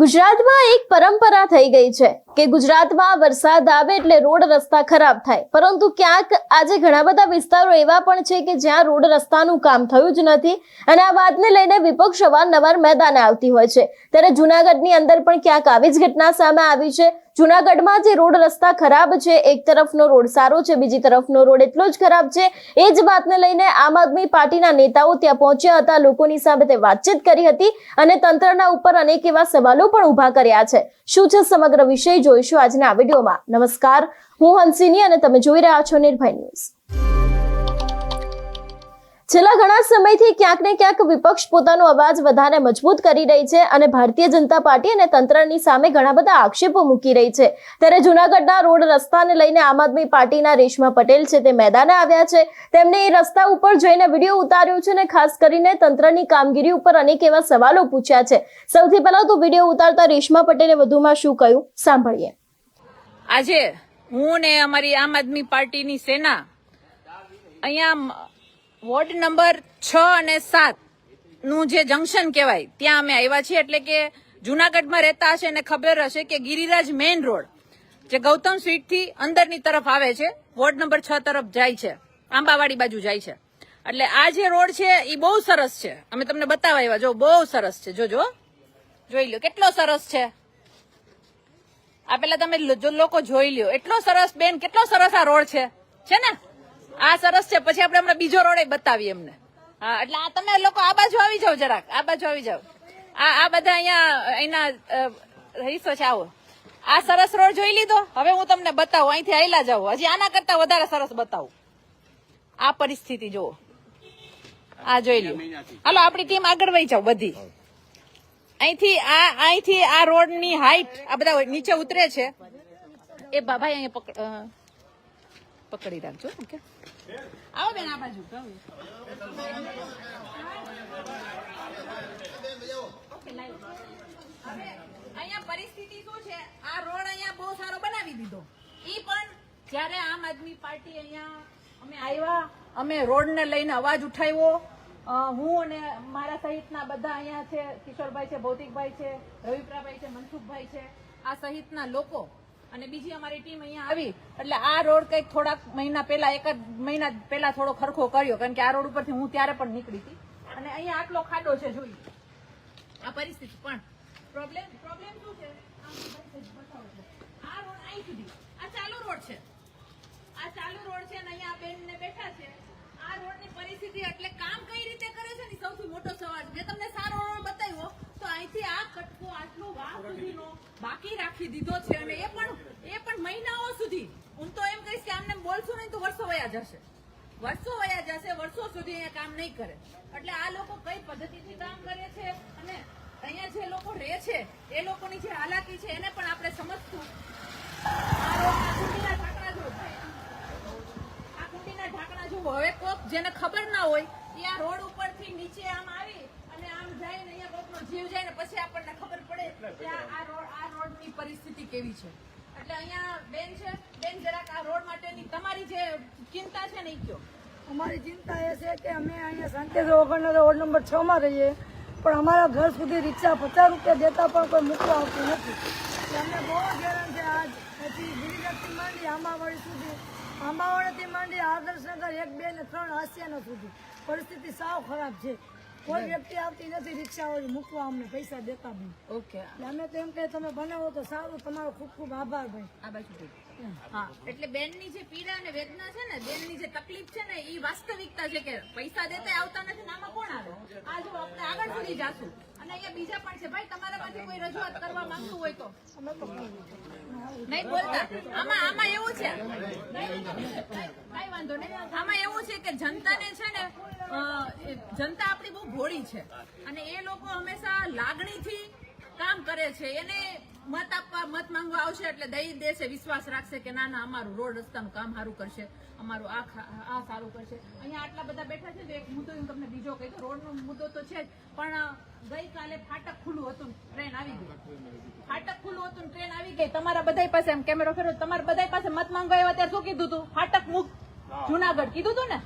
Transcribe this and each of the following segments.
ગુજરાતમાં એક પરંપરા થઈ ગઈ છે. કે ગુજરાતમાં વરસાદ આવે એટલે રોડ રસ્તા ખરાબ થાય. પરંતુ ક્યાંક આજે ઘણા બધા વિસ્તારો એવા પણ છે કે જ્યાં રોડ રસ્તાનું કામ થયું જ નથી અને આ વાતને લઈને વિપક્ષ અવારનવાર મેદાને આવતી હોય છે. ત્યારે જુનાગઢની અંદર પણ ક્યાંક આવી જ ઘટના સામે આવી છે. જુનાગઢમાં જે રોડ રસ્તા ખરાબ છે, એક તરફનો રોડ સારો છે, બીજી તરફનો રોડ એટલો જ ખરાબ છે, એ જ વાતને લઈને આમ આદમી પાર્ટીના નેતાઓ ત્યાં પહોંચ્યા હતા. લોકોની સામે તે વાતચીત કરી હતી અને તંત્રના ઉપર અનેક એવા સવાલો પણ ઊભા કર્યા છે. શું છે સમગ્ર વિષય? જોઈશું આજના વિડીયોમાં. નમસ્કાર. હું હંસિની અને તમે જોઈ રહ્યા છો નિર્ભય ન્યૂઝ. છેલ્લા ઘણા સમયથી ક્યાંક ને ક્યાંક વિપક્ષ પોતાનો અવાજ વધારે મજબૂત કરી રહી છે અને ભારતીય જનતા પાર્ટી અને તંત્રની સામે ઘણા બધા આક્ષેપો મૂકી રહી છે. ત્યારે જુનાગઢના રોડ રસ્તાને લઈને આમ આદમી પાર્ટીના રેશમા પટેલ છે તે મેદાને આવ્યા છે. તેમણે એ રસ્તા ઉપર જઈને વીડિયો ઉતાર્યો છે અને ખાસ કરીને તંત્રની કામગીરી ઉપર અનેક એવા સવાલો પૂછ્યા છે. સૌથી પહેલા તો વીડિયો ઉતારતા રેશમા પટેલે વધુમાં શું કહ્યું? સાંભળીએ. આજે હું ને અમારી આમ આદમી પાર્ટીની સેના અહીંયા વોર્ડ નંબર છ અને સાતનું જે જંકશન કહેવાય, ત્યાં અમે આવ્યા છીએ એટલે કે જુનાગઢમાં રહેતા હશે ને ખબર હશે કે ગિરિરાજ મેઇન રોડ, જે ગૌતમ સ્વીટથી અંદરની તરફ આવે છે, વોર્ડ નંબર છ તરફ જાય છે, આંબાવાડી બાજુ જાય છે. એટલે આ જે રોડ છે એ બહુ સરસ છે. અમે તમને બતાવવા આવ્યા, જો બહુ સરસ છે. જોજો જોઈ લો કેટલો સરસ છે. આ પેલા તમે લોકો જોઈ લ્યો, એટલો સરસ બેન, કેટલો સરસ આ રોડ છે. છે ને? આ સરસ છે. પછી આપણે હમણાં બીજો રોડ બતાવીએ એમને. હા એટલે આ તમે લોકો આ બાજુ આવી જાઓ જરાક. આ બાજુ આવી જાઓ. આ આ બધા અહીંયા અ, રહીશો છે આવો. આ સરસ રોડ જોઈ લીધો? હવે હું તમને બતાવું. અહીંથી આયલા જાઉં હજી આના કરતા વધારે સરસ બતાવું. આ પરિસ્થિતિ જુઓ. આ જોઈ લો હાલો આપણી ટીમ આગળ વહી જાવ બધી. અહીંથી આ અહીંથી આ રોડની હાઈટ આ બધા નીચે ઉતરે છે. એ ભાઈ અહીંયા પકડી રાખજો ઓકે? આવો બેન આ બાજુ. હવે અહીંયા પરિસ્થિતિ શું છે? આ રોડ અહીંયા બહુ સારો બનાવી દીધો. ઈ પણ જ્યારે આમ આદમી પાર્ટી અહીંયા અમે આવ્યા અમે રોડ ને લઈને અવાજ ઉઠાવ્યો. હું અને મારા સહિતના બધા અહીંયા છે કિશોરભાઈ છે ભૌતિકભાઈ છે રવિપ્રાભાઈ છે મનસુખભાઈ છે આ સહિતના લોકો અને બીજી અમારી ટીમ અહીંયા આવી. એટલે આ રોડ કંઈક થોડાક મહિના પહેલા, એક જ મહિના પહેલા થોડો ખરખો કર્યો, કારણ કે આ રોડ ઉપરથી હું ત્યારે પણ નીકળી હતી. અને અહીંયા આટલો ખાડો છે, જોઈ. આ પરિસ્થિતિ પણ. પ્રોબ્લેમ પ્રોબ્લેમ શું છે? આ રોડ અહીં સુધી. આ ચાલુ રોડ છે. આ ચાલુ રોડ છે અને અહીંયા બેન બેઠા છે. આ રોડની પરિસ્થિતિ એટલે કામ કઈ રીતે કરે છે ને સૌથી મોટો સવાલ. મેં તમને સારો રોડ બતાવ્યો. તો અહીંથી આ કટકો આટલો વાહ સુધીનો બાકી રાખી દીધો છે અને એ પણ એ પણ મહિનાઓ સુધી. હું તો એમ કહીશ કે આમને બોલશો નહીં તો વર્ષો વયા જશે. વર્ષો વયા જશે, વર્ષો સુધી અહીંયા કામ નહીં કરે. એટલે આ લોકો કઈ પદ્ધતિથી કામ કરે છે અને અહીંયા જે લોકો રહે છે, એ લોકોની જે હાલાકી છે, એને પણ આપણે સમજશું. આ કુંડીના ઢાંકણા જુઓ હવે કોક જેને ખબર ના હોય, એ આ રોડ ઉપરથી નીચે આમ આવી જાય ને અહીંયા કોકનો જીવ જાય ને પછી આપણને ખબર પડે કે આ રોડ રોડની પરિસ્થિતિ કેવી છે. એટલે અહીંયા બેન છે બેન જરાક આ રોડ માટેની તમારી જે ચિંતા છે ને એ કયો. અમારી ચિંતા એ છે કે અમે અહીંયા શાંતિથી વગરના વોર્ડ નંબર છ માં રહીએ પણ અમારા ઘર સુધી રિક્ષા પચાસ રૂપિયા દેતા પણ કોઈ મૂકવા આવતું નથી. એટલે અમને બહુ હેરાન છે આજ. પછી ગિરિગઢથી માંડી આંબાવાડી સુધી. આંબાવાડીથી માંડી આદર્શનગર એક બે ને ત્રણ આસિયાના સુધી. પરિસ્થિતિ સાવ ખરાબ છે. કોઈ વ્યક્તિ આવતી નથી રિક્ષાવાળી મૂકવા અમને પૈસા દેતા ભાઈ ઓકે અમે તો એમ કે તમે બનાવો તો સારું તમારો ખૂબ ખૂબ આભાર ભાઈ. આ બાજુ. હા, એટલે બેનની જે પીડા અને વેદના છે ને, બેનની જે તકલીફ છે ને એ વાસ્તવિકતા છે કે પૈસા દેતા આવતા નથી આમાં કોણ આવે? આ જો આપણે આગળ સુધી જાશું. અને અહીંયા બીજા પણ છે. ભાઈ, તમારામાંથી કોઈ રજૂઆત કરવા માંગતું હોય તો? નહીં બોલતા. આમાં આમાં એવું છે. કઈ વાંધો નહીં આમાં એવું છે કે જનતાને છે ને જનતા આપણી બહુ ભોળી છે. અને એ લોકો હંમેશા લાગણીથી કામ કરે છે. એને મત આપવા મત માંગવા આવશે એટલે દઈ દેશે વિશ્વાસ રાખશે કે ના ના અમારું રોડ રસ્તાનું કામ સારું કરશે અમારું આ આ સારું કરશે. અહીંયા આટલા બધા બેઠા છે એક મુદ્દો હું તમને બીજો કહી દઉં રોડનો મુદ્દો તો છે જ પણ ગઈકાલે ફાટક ખુલ્લું હતું ટ્રેન આવી ગઈ. ફાટક ખુલ્લું હતું ને ટ્રેન આવી ગઈ. તમારા બધા પાસે એમ કેમેરો ફેરો તમારા બધા પાસે મત માંગવા આવ્યા ત્યારે શું કીધું તું? ફાટક મુક્ત જુનાગઢ કીધું તું ને?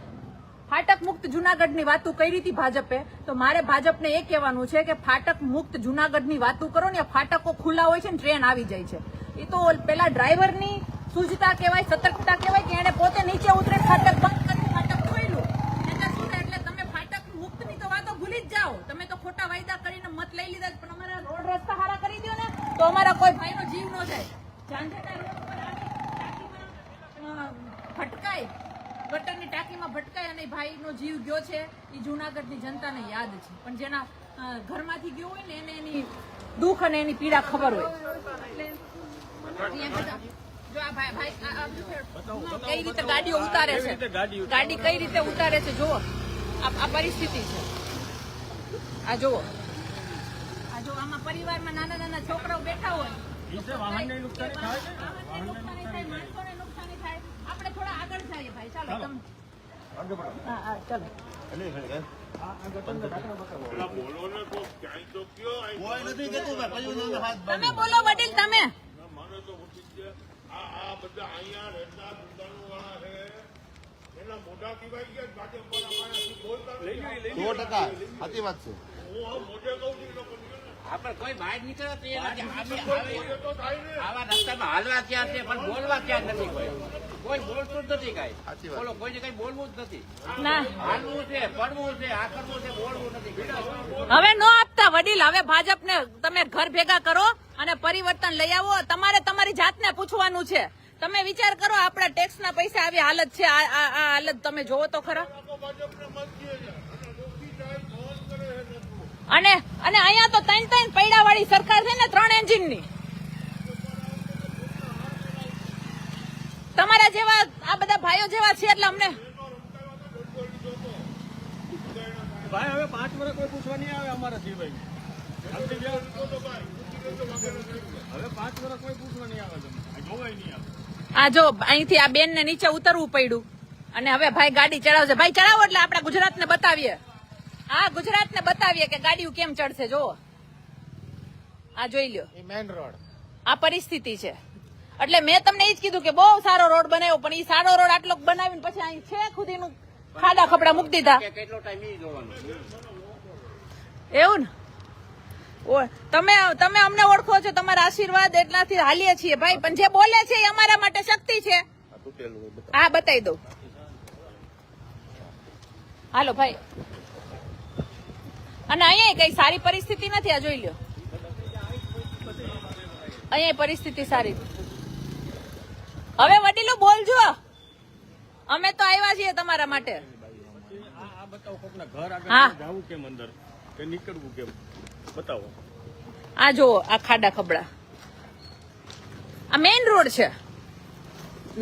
ફાટક મુક્ત જુનાગઢની વાતું કરી હતી ભાજપે. તો મારે ભાજપને એ કહેવાનું છે કે ફાટક મુક્ત જુનાગઢની વાતું કરો ને ફાટકો ખુલ્લા હોય છે ને ટ્રેન આવી જાય છે. એ તો પેલા ડ્રાઈવરની સૂઝતા કહેવાય, સતર્કતા કહેવાય કે એને પોતે નીચે ઉતરે ફાટક બંધ કરી ફાટક ખોલ્યું એટલે શું? એટલે તમે ફાટક મુક્તની તો વાતો ભૂલી જ જાઓ. તમે તો ખોટા વાયદા કરીને મત લઈ લીધા પણ અમારા રોડ રસ્તા હારા કરી દો ને, તો અમારા કોઈ ભાઈનો જીવ ન જાય. ઝાંઝરના રોડ પર આવી ટાંકીમાં, અ, ભટકાય ગટરની ટાંકીમાં ભટકાય અને ભાઈનો જીવ ગયો છે એ જુનાગઢની જનતાને યાદ છે. પણ જેના ઘરમાંથી ગયો હોય ને એને એની દુઃખ અને એની પીડા ખબર હોય. કઈ રીતે ગાડીઓ ઉતારે છે? ગાડી કઈ રીતે ઉતારે છે? જુઓ. આ આ પરિસ્થિતિ છે. આ જુઓ. આ જો આમાં પરિવારમાં નાના નાના છોકરાઓ બેઠા હોય વાહનને નુકસાની થાય માણસોને નુકસાની થાય આપણે થોડા આગળ જઈએ ભાઈ. ચાલો તમે. હા હા ચાલો. તમે બોલો વડીલ તમે. સો ટકા. સાચી વાત છે. આપણે કોઈ બહાર તો હવે આવા. રસ્તામાં હાલવા ક્યાં છે પણ બોલવા ક્યાં નથી કોઈ. કોઈ બોલતું જ નથી કાંઈ. બોલો કોઈને કઈ બોલવું જ નથી. હાલવું છે પડવું છે આ કરવું છે બોલવું નથી. હવે નો આપતા વડીલ હવે ભાજપને તમે ઘર ભેગા કરો અને પરિવર્તન લઈ આવો. તમારે તમારી જાતને પૂછવાનું છે. તમે વિચાર કરો આપણા ટેક્સના પૈસા આવી હાલત છે. આ આ- આ હાલત તમે જોવો તો ખરા. અને અને અહીંયા તો ત્રણ ત્રણ પૈડા વાળી સરકાર છે ને ત્રણ એન્જિનની તમારા જેવા આ બધા ભાઈઓ જેવા છે એટલે અમને ભાઈ હવે પાંચ વર્ષ કોઈ પૂછવા નહીં આવે અમારાથી ભાઈ. હવે પાંચ વર્ષ કોઈ પૂછવા નહીં આવે તમને. આ જોવાય નહીં આવે. આ જો અહીંથી આ બેન ને નીચે ઉતરવું પડ્યું. અને હવે ભાઈ ગાડી ચડાવશે. ભાઈ ચડાવો એટલે આપણા ગુજરાત ને બતાવીએ. હા ગુજરાત ને બતાવીએ કે ગાડીઓ કેમ ચડશે જો આ જોઈ લ્યો. મેન રોડ આ પરિસ્થિતિ છે. એટલે મેં તમને એ જ કીધું કે બહુ સારો રોડ બનાવ્યો પણ એ સારો રોડ આટલો બનાવીને પછી અહીં છે ખુદીનું ખાડા ખપડા મૂકી દીધા. કેટલો ટાઈમ એવું ને? ઓ, તમે તમે અમને ઓળખો છો તમારા આશીર્વાદ એટલાથી હાલીએ છીએ. ભાઈ પણ જે બોલે છે એ અમારા માટે શક્તિ છે. હા બતાવી દઉં. હાલો ભાઈ. અને અહીંયા કઈ સારી પરિસ્થિતિ નથી, આ જોઈ લ્યો. અહીંયા પરિસ્થિતિ સારી. હવે વડીલો બોલજો અમે તો આવ્યા છીએ તમારા માટે. આ જુઓ, આ ખાડા ખબડા. આ મેઇન રોડ છે.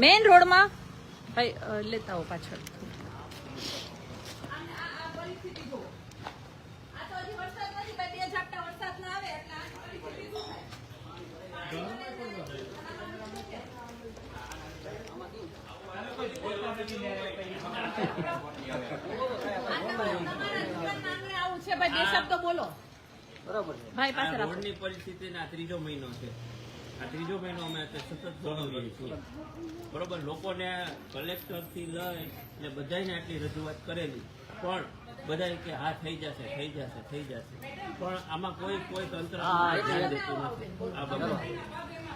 મેઇન રોડમાં લેતા હો પાછળ. પરિસ્થિતિના ત્રીજો મહિનો છે. આ ત્રીજો મહિનો અમે સતત ભોગવીએ છીએ. બરોબર લોકોને કલેક્ટરથી લઈ ને બધાને આટલી રજૂઆત કરેલી. પણ બધા કે હા થઈ જશે થઈ જશે થઈ જશે. પણ આમાં કોઈ કોઈ તંત્ર દેતું નથી. આ આ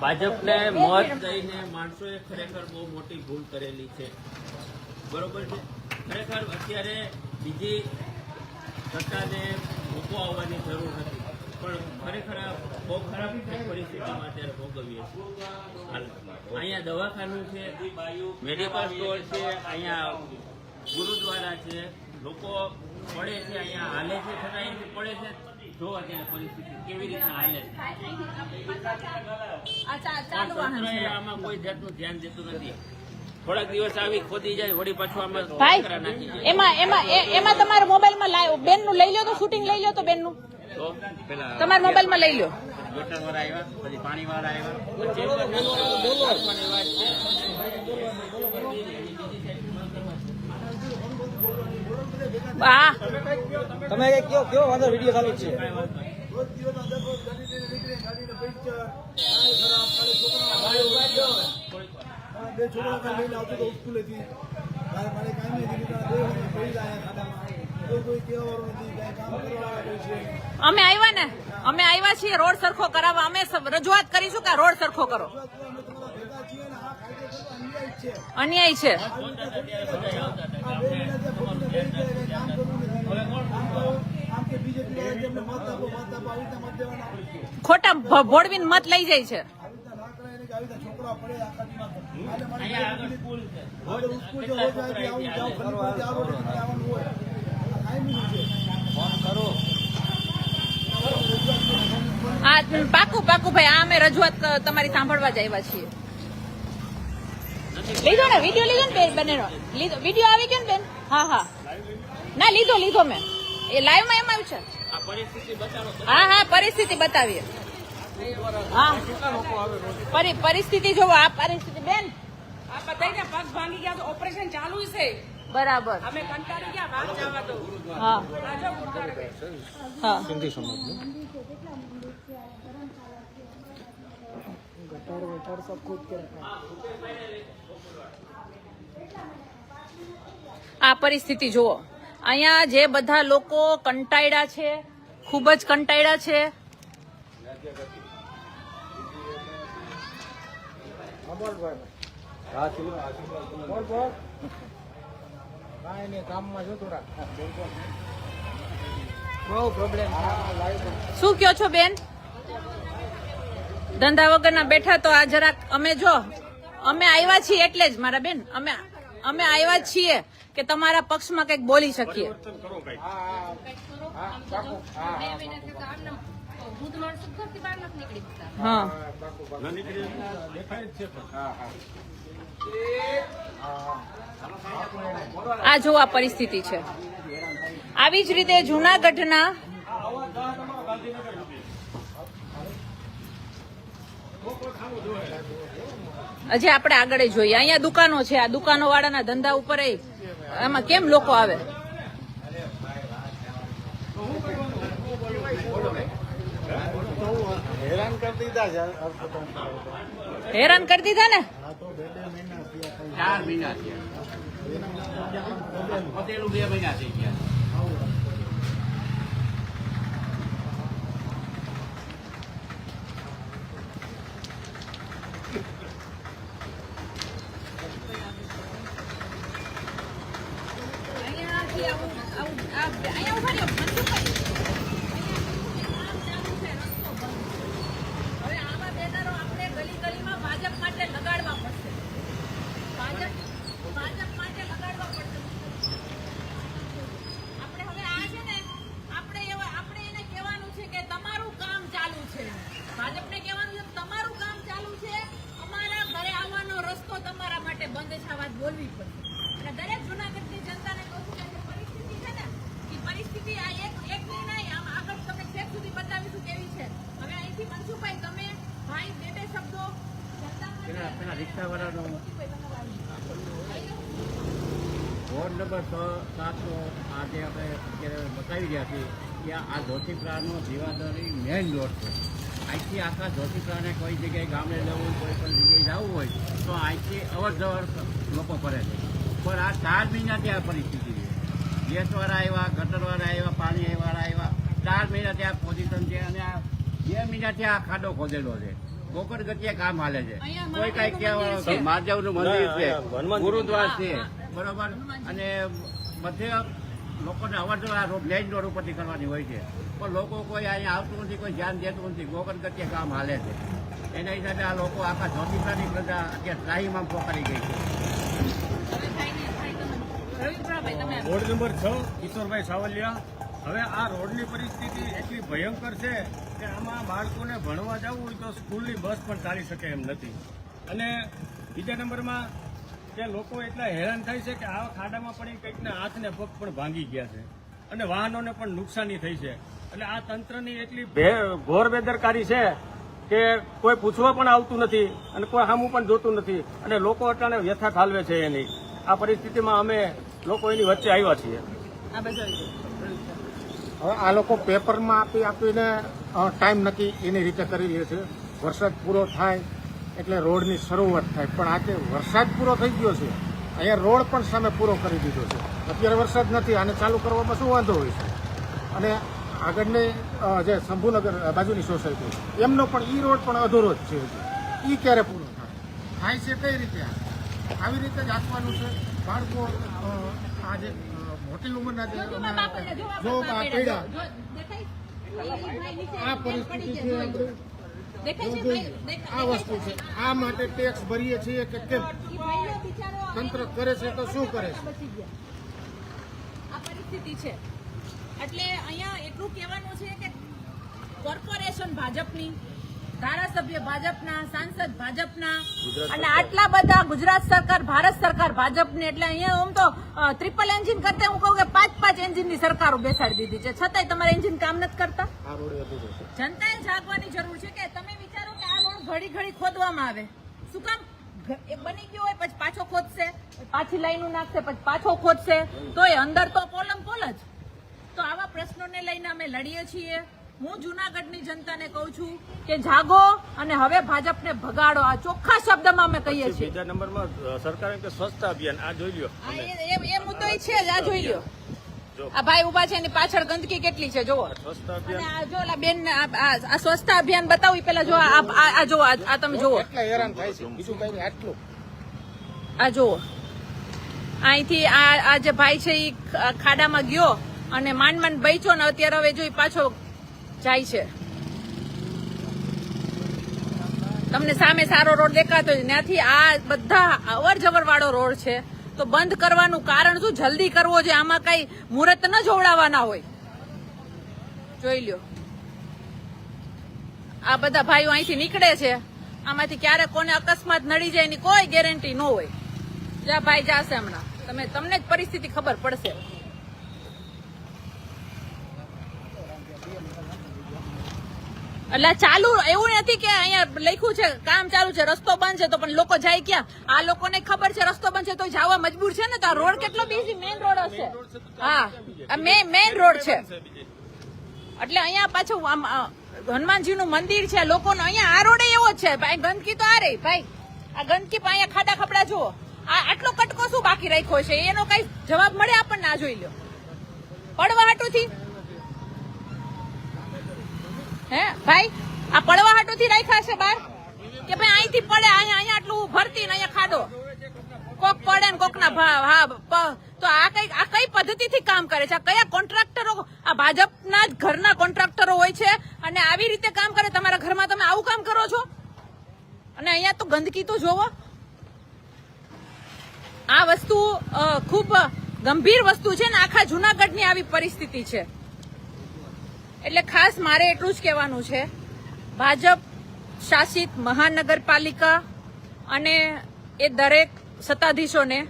ભાજપને મત દઈને માણસોએ ખરેખર બહુ મોટી ભૂલ કરેલી છે. બરોબર છે? ખરેખર અત્યારે બીજી સરકારને મોકો આવવાની જરૂર નથી. પણ ખરેખર આ બહુ ખરાબ પરિસ્થિતિમાં અત્યારે ભોગવીએ છીએ. અહીંયા દવાખાનું છે મેડિકલ સ્ટોર છે અહીંયા ગુરુદ્વારા છે. લોકો પડે છે અહીંયા હાલે છે છતાં પડે છે. જો અત્યારે પરિસ્થિતિ કેવી રીતના હાલે છે. આ ચા- ચાલુ વાહન તંત્રએ છે. આમાં કોઈ જાતનું ધ્યાન દેતું નથી. થોડાક દિવસ આવી ખોદી જાય વળી પાછું આમાં એમાં એમાં એ- એમાં તમારા મોબાઈલમાં લાવ બેનનું લઈ લો તો શૂટિંગ લઈ લો તો બેનનું તમારા મોબાઈલમાં લઈ લો ગટર આવ્યા પછી પાણી વાળા આવ્યા પછી એમ જ પણ એવા જ છે. હા. તમે કઈ કયો કયો વાંધો વીડિયો ચાલુ છે કાંઈ વાંધો નહીં. બે છોકરા લઈને આવતો હતો સ્કૂલેથી મારે મારે કાંઈ નહીં દીધું બે પડી જાય ખાડામાં કોઈ કોઈ કહેવાનું નથી કાંઈ કામ કરવાવાળા છે. અમે આવ્યા ને? અમે આવ્યા છીએ રોડ સરખો કરાવવા. અમે સ- રજૂઆત કરીશું કે રોડ સરખો કરો અમે તમારા ભેગા છીએ ને આ કાયદેસર અન્યાય છે. ખોટું ભોળવીને મત લઈ જાય છે. પાકું પાકું ભાઈ, આ અમે રજૂઆત તમારી સાંભળવા જ આવ્યા છીએ. લીધો ને વીડિયો લીધો ને બેન બંનેનો. લીધો વીડિયો આવી ગયો ને બેન? હા હા. ના લીધો લીધો મેં. એ લાઈવમાં એમ આવ્યું છે. હા હા પરિસ્થિતિ બતાવીએ. હા. પરિસ્થિતિ જોવો આ પરિસ્થિતિ બેન આ પગ ભાંગી ગયા તો ઓપરેશન ચાલુ છે. બરાબર. અમે કંટાળી ગયા બહાર જવા દો. હા. આજો ગુરુદ્વારે ગઈ. હા. આ પરિસ્થિતિ જુઓ. અહીંયા જે બધા લોકો કંટાળ્યા છે, ખૂબ જ કંટાળ્યા છે. શું કયો છો બેન? ધંધા વગરના બેઠા તો આ જરાક અમે જો, અમે આવ્યા છીએ એટલે જ મારા બેન, અમે અમે આવ્યા છીએ. કે તમારા પક્ષમાં કંઈક બોલી શકીએ. હા આ જો આ પરિસ્થિતિ છે. આવી જ રીતે જુનાગઢના હજી આપણે આગળ જોઈએ. અહીંયા દુકાનો છે. આ દુકાનો વાળાના ધંધા ઉપર એમાં કેમ લોકો આવે? હેરાન કરી દીધા છે હેરાન કરી દીધા ને? ચાર મહિના થયા. બે મહિના થઈ ગયા અહીંયાથી આવું આવું આ અહીંયા ઊભા રહ્યો મનસુખભાઈ હવે આવા બેનરો આપણે ગલી ગલીમાં ભાજપ માટે લગાડવા પડશે ભાજપ ભાજપ માટે લગાડવા પડશે આપણે હવે આ છે ને આપણે એવા આપણે એને કહેવાનું છે કે તમારું કામ ચાલુ છે ભાજપને કહેવાનું છે તમારું કામ ચાલુ છે અમારા ઘરે આવવાનો રસ્તો તમારા માટે બંધ છે આ વાત બોલવી પડશે અને દરેક જુનાગઢની જનતાને કહું છું કે આ જે પરિસ્થિતિ છે ને એ પરિસ્થિતિ આ એક એક ની નહીં આમ આગળ તમને છેક સુધી બતાવીશું કેવી છે હવે અહીંથી મનસુખભાઈ તમે ભાઈ બે બે શબ્દો જનતા માટે પેલા પેલા રિક્ષાવાળાનો વોર્ડ નંબર છ સાતનો આજે આપણે અત્યારે બતાવી રહ્યા છીએ કે આ ધોતીપરાનો જીવાદોરી મેઇન રોડ છે. અહીંથી આખા ધોતીપરાને કોઈ જગ્યાએ ગામડે જવું કોઈ પણ જગ્યાએ જવું હોય તો અહીંથી અવર જવર લોકો કરે છે. પણ આ ચાર મહિનાથી આ પરિસ્થિતિ છે. ગેસવાળા આવ્યા ગટરવાળા આવ્યા પાણીવાળા આવ્યા ચાર મહિનાથી આ પોઝિશન છે અને આ બે મહિનાથી આ ખાડો ખોદેલો છે. ગોકળ ગતિએ કામ હાલે છે. કોઈ કઈ કહેવાનું મહાદેવનું મંદિર છે. ગુરુદ્વાર છે. બરોબર? અને બધે લોકોને અવર જવર આ રોડ મેઇન રોડ ઉપરથી કરવાની હોય છે. પણ લોકો કોઈ અહીંયા આવતું નથી, કોઈ ધ્યાન દેતું નથી. ગોકન ગતિએ કામ હાલે છે. એના હિસાબે આ લોકો આખા જોતીસાની પ્રજા અત્યારે ત્રાહીમાં પોકારી ગઈ છે. વોર્ડ નંબર છ, કિશોરભાઈ સાવલિયા. હવે આ રોડની પરિસ્થિતિ એટલી ભયંકર છે કે આમાં બાળકોને ભણવા જવું હોય તો સ્કૂલની બસ પણ ચાલી શકે એમ નથી. અને બીજા નંબરમાં કે લોકો એટલા હેરાન થાય છે કે આવા ખાડામાં પણ કંઈકના હાથ ને પગ પણ ભાંગી ગયા છે અને વાહનોને પણ નુકસાની થઈ છે. એટલે આ તંત્રની એટલી ભે- ઘોર બેદરકારી છે કે કોઈ પૂછવા પણ આવતું નથી અને કોઈ સામું પણ જોતું નથી અને લોકો અટાણે વ્યથા ઠાલવે છે એની. આ પરિસ્થિતિમાં અમે લોકો એની વચ્ચે આવ્યા છીએ. હવે આ લોકો પેપરમાં આપી આપીને ટાઈમ નક્કી એની રીતે કરી લે છે. વરસાદ પૂરો થાય એટલે રોડની શરૂઆત થાય. પણ આજે વરસાદ પૂરો થઈ ગયો છે. અહીંયા રોડ પણ સામે પૂરો કરી દીધો છે. અત્યારે વરસાદ નથી આને ચાલુ કરવામાં શું વાંધો હોય છે? અને આગળની જે શંભુનગર બાજુની સોસાયટી એમનો પણ ઈ રોડ પણ અધૂરો જ છે એ ક્યારે પૂરો થાય? થાય છે કઈ રીતે આવી રીતે જ આપવાનું છે. બાળકો આ જે મોટી ઉંમરના જે જો આ પરિસ્થિતિ છે આ વસ્તુ છે. આ માટે ટેક્સ ભરીએ છીએ કે કેમ? તંત્ર કરે છે તો શું કરે છે? આ પરિસ્થિતિ છે. એટલે અહીંયા એટલું કહેવાનું છે કે કોર્પોરેશન ભાજપની ધારાસભ્ય ભાજપના સાંસદ ભાજપના. અને આટલા બધા ગુજરાત સરકાર ભારત સરકાર ભાજપની એટલે અહીંયા આમ તો ટ્રિપલ એન્જિન કરતા હું કહું કે પાંચ પાંચ એન્જિનની સરકારો બેસાડી દીધી છે. છતાંય તમારા એન્જિન કામ નથી કરતા? જનતાએ જાગવાની જરૂર છે કે તમે વિચારો કે આ રોડ ઘડી ઘડી ખોદવામાં આવે. શું કામ? એ બની ગયો હોય પછી પાછો ખોદશે પાછી લાઈન નાખશે પછી પાછો ખોદશે. તો એ અંદર તો કોલમ કોલ જ. તો આવા પ્રશ્નોને લઈને અમે લડીએ છીએ. હું જુનાગઢની જનતાને કહું છું કે જાગો અને હવે ભાજપને ભગાડો. આ ચોખ્ખા શબ્દમાં અમે કહીએ છીએ. બીજા નંબરમાં સરકાર કે સ્વચ્છતા અભિયાન આ જોઈ લ્યો. એ- મુદ્દો છે જ આ જોઈ લ્યો. આ ભાઈ ઊભા છે એની પાછળ ગંદકી કેટલી છે જોવો અને આ જો ઓલા બેન આ સ્વચ્છતા અભિયાન બતાવું પેલા જો આ જો આ તમે જુઓ. હેરાન થાય છે. બીજું કઈ આટલું. આ જોવો અહીંથી આ આ જે ભાઈ છે એ ખાડામાં ગયો અને માંડ માંડ બૈચો ને અત્યારે હવે જો પાછો જાય છે. તમને સામે સારો રોડ દેખાતો ત્યાંથી આ બધા અવર જવર વાળો રોડ છે. તો બંધ કરવાનું કારણ શું? જલ્દી કરવો છે આમાં કઈ મુહૂર્ત ન જોવડાવવાના હોય. જોઈ લ્યો. આ બધા ભાઈઓ અહીંથી નીકળે છે. આમાંથી ક્યારે કોને અકસ્માત નડી જાય એની કોઈ ગેરંટી ન હોય. જા ભાઈ જાશે હમણાં. તમે, તમને જ પરિસ્થિતિ ખબર પડશે. એટલે ચાલુ, એવું નથી કે અહીંયા લખ્યું છે, કામ ચાલુ છે, રસ્તો બંધ છે તો પણ લોકો જાય ક્યાં? આ લોકોને ખબર છે રસ્તો બંધ છે તો જવા મજબૂર છે ને તો આ રોડ કેટલો બીજી મેઇન રોડ હશે હા મેઇન રોડ છે. એટલે અહીંયા પાછું આમ હનુમાનજીનું મંદિર છે, લોકોનો અહીંયા, આ રોડે એવો છે. ભાઈ, ગંદકી તો આ રહી ભાઈ. આ ગંદકી પણ અહીંયા ખાડા ખપડા જુઓ. આ આટલો કટકો શું બાકી રાખ્યો છે? એનો કઈ જવાબ મળે આપણને? આ જોઈ લો પડવા હાટુથી હે, ભાઈ, આ પડવા હાટુથી રાખ્યા છે બાર? કે ભાઈ અહીંથી પડે, અહીંયા અહીંયા આટલું ભરતી ને અહીંયા ખાડો. કોક પડે ને કોકના ભાવ હા તો આ કઈ આ કઈ પદ્ધતિથી કામ કરે છે? આ કયા કોન્ટ્રાક્ટરો આ ભાજપના જ ઘરના કોન્ટ્રાક્ટરો હોય છે અને આવી રીતે કામ કરે? તમારા ઘરમાં તમે આવું કામ કરો છો? અને અહીંયા તો ગંદકી તો જોવો. આ વસ્તુ ખૂબ ગંભીર વસ્તુ છે ને આખા જુનાગઢની આવી પરિસ્થિતિ છે. એટલે ખાસ મારે એટલું જ કહેવાનું છે. ભાજપ શાસિત મહાનગરપાલિકા અને એ દરેક સત્તાધીશોને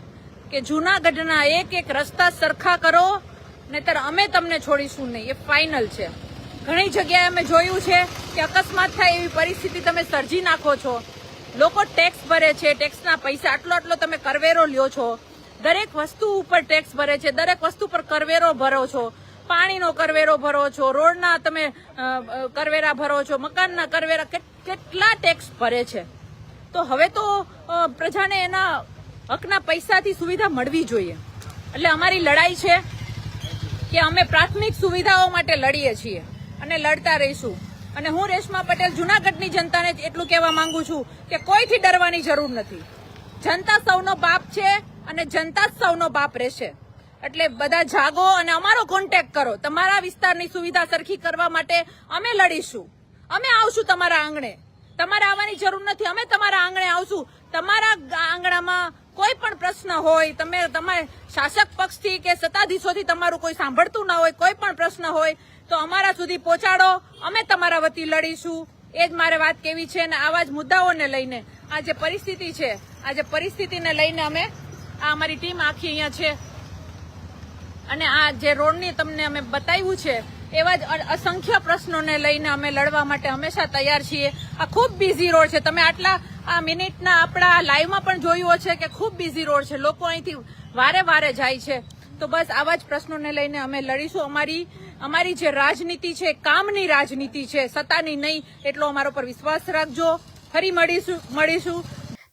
કે જૂનાગઢના એક એક રસ્તા સરખા કરો, નહીતર અમે તમને છોડીશું નહીં. એ ફાઇનલ છે. ઘણી જગ્યાએ અમે જોયું છે કે અકસ્માત થાય એવી પરિસ્થિતિ તમે સર્જી નાખો છો. લોકો ટેક્સ ભરે છે ટેક્સના પૈસા આટલો આટલો તમે કરવેરો લ્યો છો. દરેક વસ્તુ ઉપર ટેક્સ ભરે છે, દરેક વસ્તુ પર કરવેરો ભરો છો. પાણીનો કરવેરો ભરો છો, રોડના તમે કરવેરા ભરો છો, મકાનના કરવેરા કેટ- કેટલા ટેક્સ ભરે છે? તો હવે તો પ્રજાને એના હકના પૈસાથી સુવિધા મળવી જોઈએ. એટલે અમારી લડાઈ છે કે અમે પ્રાથમિક સુવિધાઓ માટે લડીએ છીએ અને લડતા રહીશું. અને હું રેશમા પટેલ, જુનાગઢની જનતાને એટલું કહેવા માંગુ છું કે કોઈથી ડરવાની જરૂર નથી. જનતા સૌનો બાપ છે અને જનતા જ સૌનો બાપ રહેશે. એટલે બધા જાગો અને અમારો કોન્ટેક્ટ કરો. તમારા વિસ્તારની સુવિધા સરખી કરવા માટે અમે લડીશું. અમે આવશું તમારા આંગણે. તમારે આવવાની જરૂર નથી. અમે તમારા આંગણે આવશું. તમારા આંગણામાં કોઈ પણ પ્રશ્ન હોય, તમે તમારે શાસક પક્ષથી કે સત્તાધીશોથી તમારું કોઈ સાંભળતું ના હોય, કોઈ પણ પ્રશ્ન હોય, તો અમારા સુધી પહોંચાડો. અમે તમારા વતી લડીશું. એ જ મારે વાત કેવી છે અને આવા જ મુદ્દાઓને લઈને આ જે પરિસ્થિતિ છે, આ જે પરિસ્થિતિને લઈને અમે આ અમારી ટીમ આખી અહીંયા છે. અને આ જે રોડની તમને અમે બતાવ્યું છે, એવા જ અસંખ્ય પ્રશ્નોને લઈને અમે લડવા માટે હંમેશા તૈયાર છીએ. આ ખૂબ બિઝી રોડ છે. તમે આટલા, આ મિનિટના આપણા લાઈવમાં પણ જોયું છે કે ખૂબ બિઝી રોડ છે. લોકો અહીંથી વારે વારે જાય છે. તો બસ આવા જ પ્રશ્નોને લઈને અમે લડીશું. અમારી અમારી જે રાજનીતિ છે, કામની રાજનીતિ છે, સત્તાની નહીં, એટલો અમારા પર વિશ્વાસ રાખજો. ફરી મળીશું મળીશું.